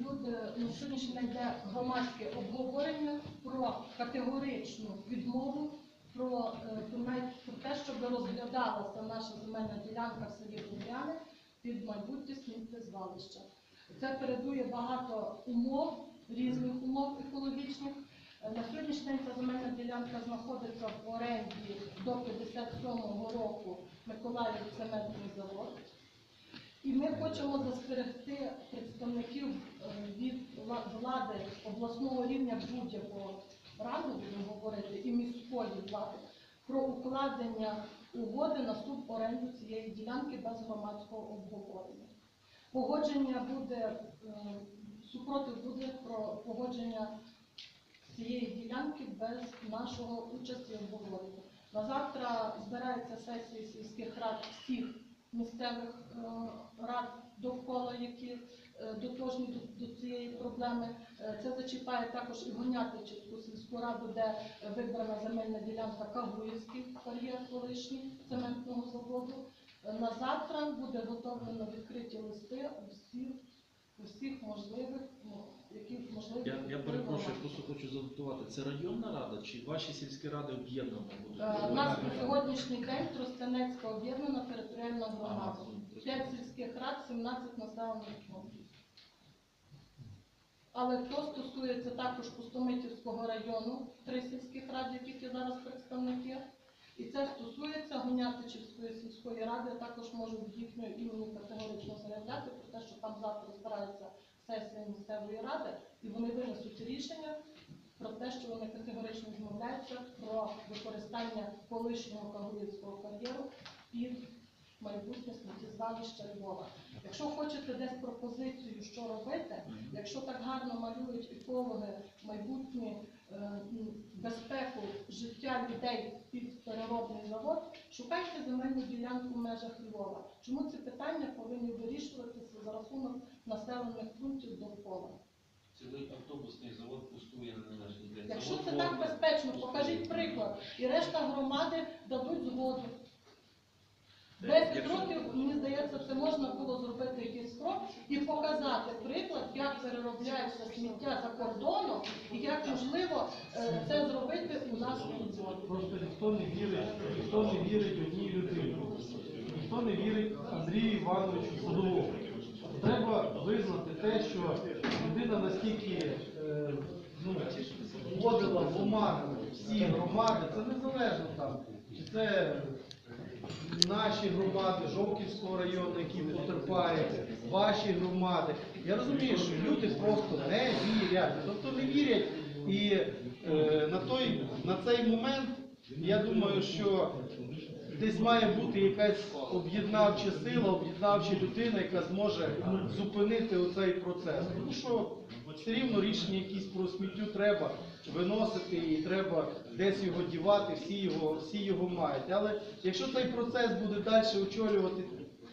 люди на сьогоднішній день громадське обговорення про категоричну відмову, про, е, про те, щоб розглядалася наша земельна ділянка в селі Гуляни під майбутнє сміттєзвалище. Це передує багато умов, різних умов екологічних. Е, На сьогоднішній день ця земельна ділянка знаходиться в оренді до 57-го року Миколаїв цементний завод. І ми хочемо застерегти представників е, від влади обласного рівня будь-якого раду, будемо говорити, і міської влади про укладення угоди на суборенду цієї ділянки без громадського обговорення. Погодження буде, е, супротив буде про погодження цієї ділянки без нашого участі обговорення. На завтра збирається сесія сільських рад всіх місцевих е, рад довкола, які е, дотожні до, цієї проблеми. Е, Це зачіпає також і Гонятичівську сільську раду, де вибрана земельна ділянка Кагуївський кар'єр колишній цементного заводу. На завтра буде готовлено відкриті листи усіх, усіх можливих, ну, які можливі. Я, я перепрошую, я просто хочу задатувати. Це районна рада чи ваші сільські ради об'єднано будуть? Е, У нас на сьогоднішній день Тростянецька об'єднана територіальна громада. П'ять сільських рад, 17 населених пунктів. Але то стосується також Пустомитівського району, три сільських рад, яких є зараз представники. І це стосується Гонятичівської сільської ради, також можу від їхнього імені категорично заявляти про те, що там завтра збирається сесія місцевої ради, і вони винесуть рішення про те, що вони категорично відмовляються про використання колишнього Кагулівського кар'єру під майбутнє сміттєзвалище Львова. Якщо хочете десь пропозицію, що робити, якщо так гарно малюють екологи майбутню е, безпеку життя людей під переробний завод, шукайте земельну ділянку в межах Львова. Чому ці питання повинні вирішуватися за рахунок населених пунктів довкола? Цілий автобусний завод пустує на нашій день. Якщо це так безпечно, покажіть приклад. І решта громади дадуть згоду. 10 років, мені здається, це можна було зробити якийсь крок і показати приклад, як переробляється сміття за кордоном і як можливо е, це зробити у нас у Львові. Просто ніхто не вірить, ніхто не вірить одній людині. Ніхто не вірить Андрію Івановичу Садовому. Треба визнати те, що людина настільки е, ну, вводила в оману всі громади, це незалежно там, чи це наші громади Жовківського району, які потерпають, ваші громади. Я розумію, що люди просто не вірять, тобто не вірять. І е, на, той, на цей момент я думаю, що десь має бути якась об'єднавча сила, об'єднавча людина, яка зможе зупинити оцей процес. Тому що все рівно рішення якісь про сміттю треба виносити і треба десь його дівати, всі його, всі його мають. Але якщо цей процес буде далі очолювати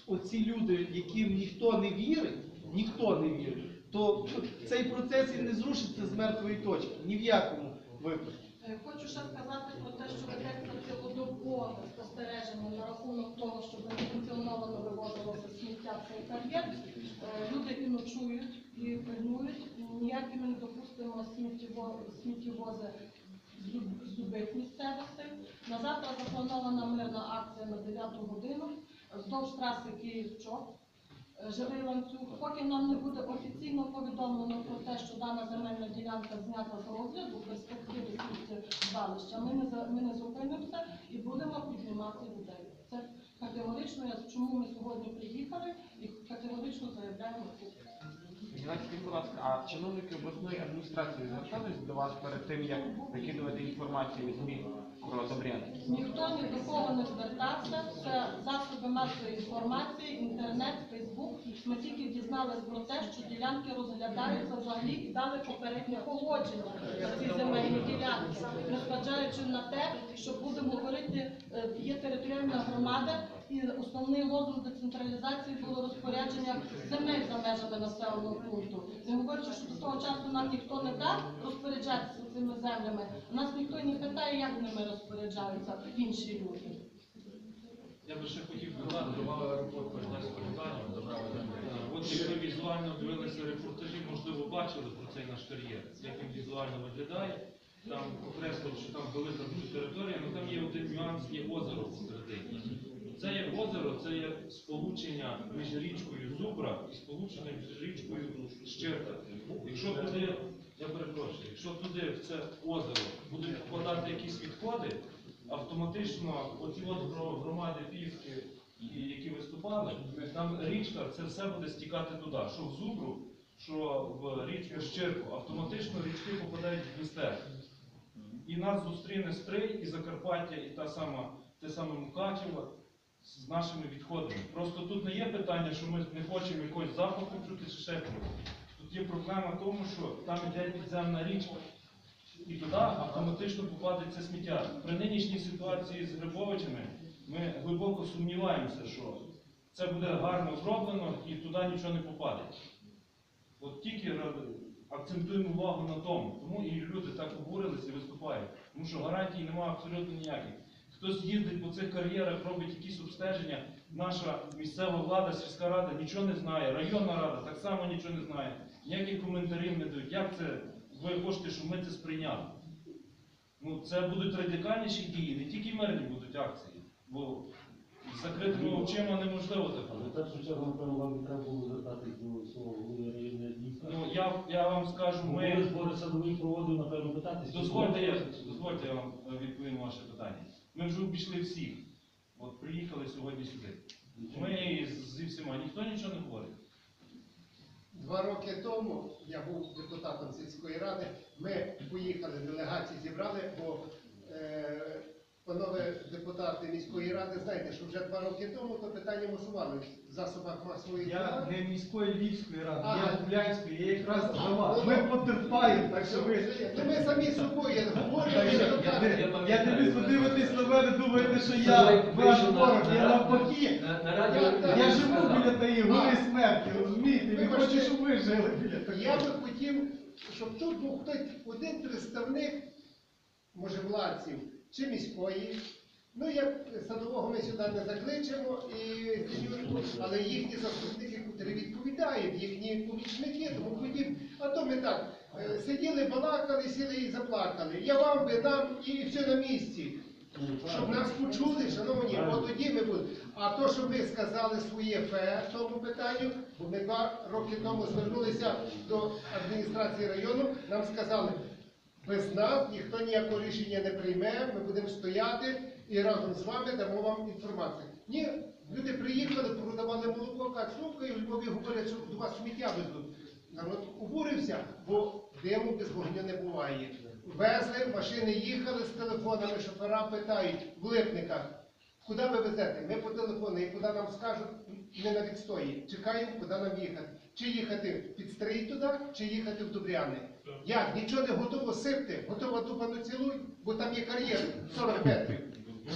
оці люди, яким ніхто не вірить, ніхто не вірить, то цей процес і не зрушиться з мертвої точки. Ні в якому випадку. Е, Хочу ще сказати про те, що ведеться цілодобове спостереження на рахунок того, щоб несанкціоновано вивозилося Е, Люди і ночують, і пильнують. Ніякі ми не допустимо сміттєвози з люб- любих місцевостей. На завтра запланована мирна акція на 9 годину вздовж траси Київ-Чоп. Е, Живий ланцюг, поки нам не буде офіційно повідомлено про те, що дана земельна ділянка знята з розгляду в перспективі звалища, ми не зупинимося і будемо піднімати людей. Категорично, я- чому ми сьогодні приїхали і категорично заявляємо тут. Знаєте, будь ласка, а чиновники обласної адміністрації звертались до вас перед тим, як викидувати інформацію від ЗМІ про Добряни? Ніхто ні до кого не звертався. Це засоби масової інформації, інтернет, Фейсбук. Ми тільки дізналися про те, що ділянки розглядаються взагалі і дали попереднє погодження на ці земельні ділянки, не на те, що будемо говорити, е, є територіальна громада, і основний лозунг децентралізації було розпорядження земель за межами населеного пункту. Не говорячи, що до того часу нам ніхто не дав розпоряджатися цими землями. Нас ніхто не питає, як ними розпоряджаються інші люди. Я би ще хотів додати, давали аеропорт Бердянського літання. От якби візуально дивилися репортажі, можливо, бачили про цей наш кар'єр, як він візуально виглядає. Там окреслив, що там велика територія, але там є один нюанс, є озеро посередині. Це є озеро, це є сполучення між річкою Зубра і сполученням між річкою Щирка. Якщо туди, я перепрошую, якщо туди в це озеро будуть вкладати якісь відходи, автоматично оці от громади Півки, які виступали, там річка, це все буде стікати туди, що в Зубру, що в річку Щирку, автоматично річки попадають в Дністер. І нас зустріне Стрий і Закарпаття, і та сама, те саме Мукачево з нашими відходами. Просто тут не є питання, що ми не хочемо якогось запаху чути чи ще чогось. Тут є проблема в тому, що там йде підземна річка. І туди автоматично це сміття. При нинішній ситуації з Грибовичами ми глибоко сумніваємося, що це буде гарно зроблено і туди нічого не попаде. От тільки акцентуємо увагу на тому. Тому і люди так обурилися і виступають. Тому що гарантій немає абсолютно ніяких. Хтось їздить по цих кар'єрах, робить якісь обстеження. Наша місцева влада, сільська рада нічого не знає, районна рада так само нічого не знає. Ніяких коментарів не дають. Як це ви хочете, щоб ми це сприйняли? Ну, це будуть радикальніші дії, не тільки мирні будуть акції, бо закритими очима неможливо робити. першу чергу, напевно, вам треба було звертатись до свого голови районної адміністрації. Ну, я, я вам скажу, Ми ми. збори садовий проводив, напевно, питатись. Дозвольте, я, дозвольте я вам відповім на ваше питання. Ми вже обійшли всіх. От приїхали сьогодні сюди. Ми зі всіма, ніхто нічого не говорить. Два роки тому я був депутатом сільської ради. Ми поїхали, делегації зібрали, бо е, панове депутати міської ради, знаєте, що вже два роки тому то питання мусували в засобах масової Я не міської Львівської ради, Ага. я Гулянської, я якраз ну, Ми потерпаємо, так що ви. Ну, ми самі з собою говоримо. Я, що я, я дивлюсь, ви дивитесь на мене, думаєте, що я ваш ворог, я навпаки. На, на Я- радіо Я живу біля тієї гори смерті, розумієте? І хочу, щоб ви жили біля такої. Я би хотів, щоб тут був хтось один представник, може, владців чи міської. Ну, як садового ми сюди не закличемо, і, але їхні заступники, котрі відповідають, їхні помічники, тому подібне. А то ми так е, сиділи, балакали, сіли і заплакали. Я вам би дам і все на місці. Щоб нас почули, шановні, от тоді ми будемо. А то, що ви сказали своє фе тому питанню, бо ми два роки тому звернулися до адміністрації району, нам сказали, без нас ніхто ніякого рішення не прийме, ми будемо стояти і разом з вами дамо вам інформацію. Ні, люди приїхали, продавали молоко, слухай, і в Львові говорять, що до вас сміття везуть. Народ обурився, бо диму без вогню не буває. Везли, машини їхали з телефонами, шофера питають в липниках, куди ви везете? Ми по телефону, і куди нам скажуть, ми на відстої. Чекаємо, куди нам їхати. Чи їхати під стрій туди, чи їхати в Добряни. Як? Нічого не готово сипти, готова дуба не цілуй, бо там є кар'єр 40 метрів.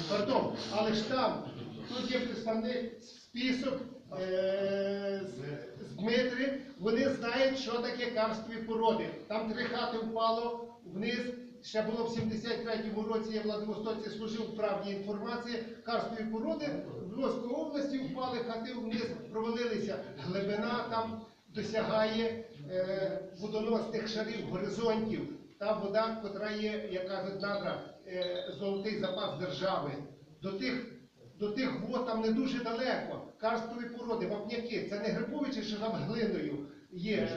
Пардон, але ж там, тут є представник список е, з- з Дмитри, вони знають, що таке карстові породи. Там три хати впало вниз. Ще було в 73-му році, я в Владивостоці служив в правді інформації. Карстові породи в Львовській області впали хати вниз, провалилися. Глибина там досягає е, водоносних шарів, горизонтів. Та вода, котра є, як кажуть надра, е, золотий запас держави. До тих, до тих вод там не дуже далеко. Карстові породи, вапняки, це не Грибовичі, що там глиною є.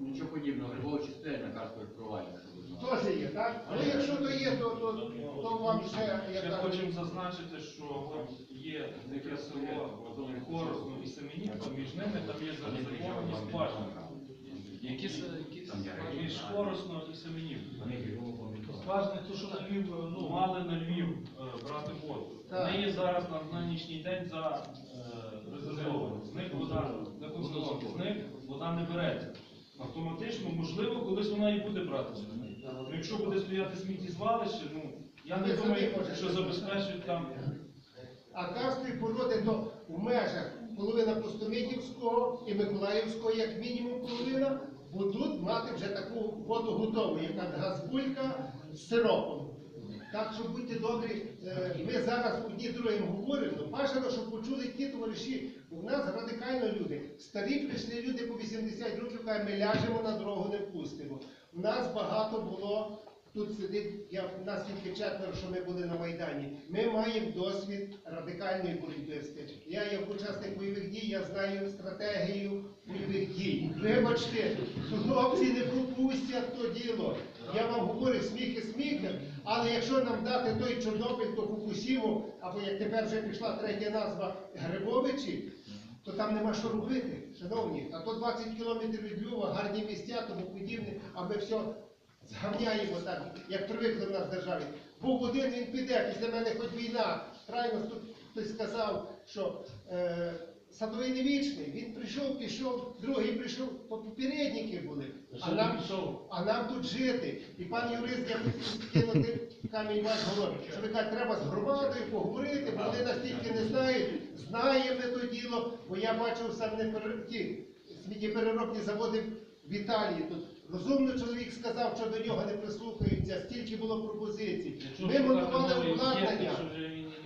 Нічого подібного, Грибовичі стоять на щоб ви знали. Теж є, так? Ну якщо то є, то, то, то вам ще, як Ще кажуть, хочемо зазначити, що є таке село Корозно і Семенівка, між ними там є законні скважини. Які с- які між Корозно і Семенівкою. Скважина, то, що на Львів, ну, Мали на Львів е, брати воду. Так. Вони є зараз на нинішній день за е, резервовані. З них вода законно, з них вода не береться. Автоматично, можливо, колись вона і буде братися. Ну, якщо буде стояти сміттєзвалище, ну я не думаю, що забезпечують там. А карстові породи то в межах половина Пустомітівського і Миколаївського, як мінімум половина, будуть мати вже таку воду готову, яка газбулька з сиропом. Так що будьте добрі, е, ми зараз одні другим говоримо, бажано, щоб почули ті товариші. В нас радикально люди. Старі прийшли люди по 80 років, кажуть, ми ляжемо на дорогу, не пустимо. У нас багато було. Тут сидить, я, в нас тільки четверо, що ми були на Майдані. Ми маємо досвід радикальної боротьби. Я як учасник бойових дій, я знаю стратегію бойових дій. Вибачте, хлопці не. Я вам говорю сміх і сміх, але якщо нам дати той Чорнобиль, то Фукусіму, або як тепер вже пішла третя назва Грибовичі, то там нема що робити, шановні. А то 20 кілометрів від Львова, гарні місця, тому подібне, а ми все згавняємо так, як привикли в нас в державі. Був один, він піде, після мене хоч війна. Правильно тут хтось сказав, що е, садовий не вічний. Він прийшов, пішов, другий прийшов, то попередники були. А нам, а нам тут жити. І пан юрист, я хотів кинути камінь ваш город. Що ви кажете, треба з громадою поговорити, бо вони настільки не знають. Знаємо то діло, бо я бачив сам не ті сміттєпереробні заводи в Італії. Тут розумний чоловік сказав, що до нього не прислухаються, стільки було пропозицій. Ми монтували обладнання.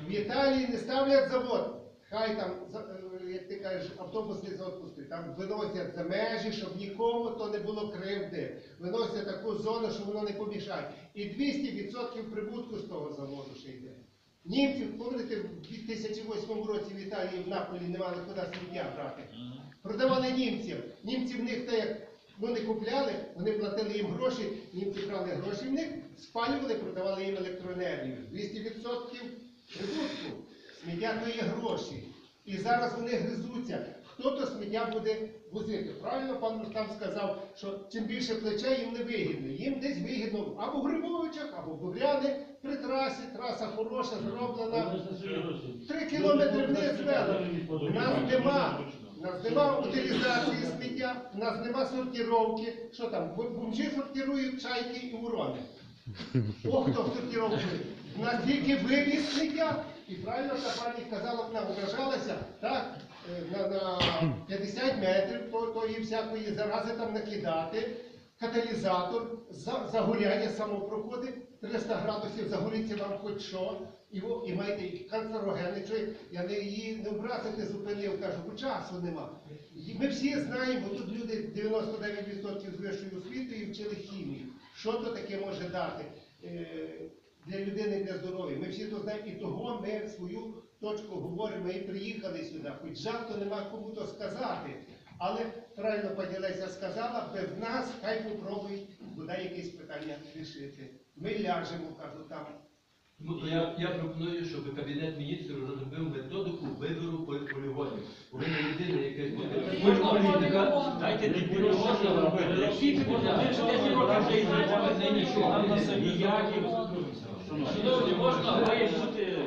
В Італії не ставлять завод. Хай там, е, як ти кажеш, автобусний завод пустий. Там виносять за межі, щоб нікому то не було кривди. Виносять таку зону, що воно не помішає. І 200% прибутку з того заводу ще йде. Німці, пам'ятаєте, в 2008 році в Італії в Наполі не мали куди сміття брати. Продавали німцям. Німці в них те, як не купляли, вони платили їм гроші, німці брали гроші в них, спалювали, продавали їм електроенергію. 200% прибутку. Сміття то є гроші. І зараз вони гризуться. Хто то сміття буде возити? Правильно пан там сказав, що чим більше плече, їм не вигідно. Їм десь вигідно або в Грибовичах, або в Бугряни при трасі. Траса хороша, зроблена. Три кілометри вниз вели. У нас нема. Нас нема утилізації сміття, у нас нема сортировки. Що там? Бомжі сортирують чайки і урони. О, хто сортировки. У нас тільки вивіз сміття. І правильно та пані казала, вона ображалася, так, е, на, на 50 метрів то, тої всякої зарази там накидати. Каталізатор, за, загоряння само проходить, 300 градусів загоріться вам хоч що, і, і маєте і канцерогени, що я не її не образити зупинив, кажу, бо часу нема. Ми всі знаємо, тут люди 99% з вищою освітою вчили хімію. Що то таке може дати е, для людини, для здоров'я? Ми всі то знаємо, і того ми свою точку говоримо, ми і приїхали сюди. Хоч жаль, нема кому то сказати. Але правильно пані Леся сказала, без нас хай попробують буде якесь питання рішити. Ми ляжемо, кажу, там. Ну, то я, я пропоную, щоб Кабінет міністрів розробив методику вибору полі- полігонів. Повинна людина. Можна політика. Дайте ті можна робити. Всі ці можна. Ми ж 10 років вже і зробили, не нічого. Нам самі. Шановні, можна вирішити.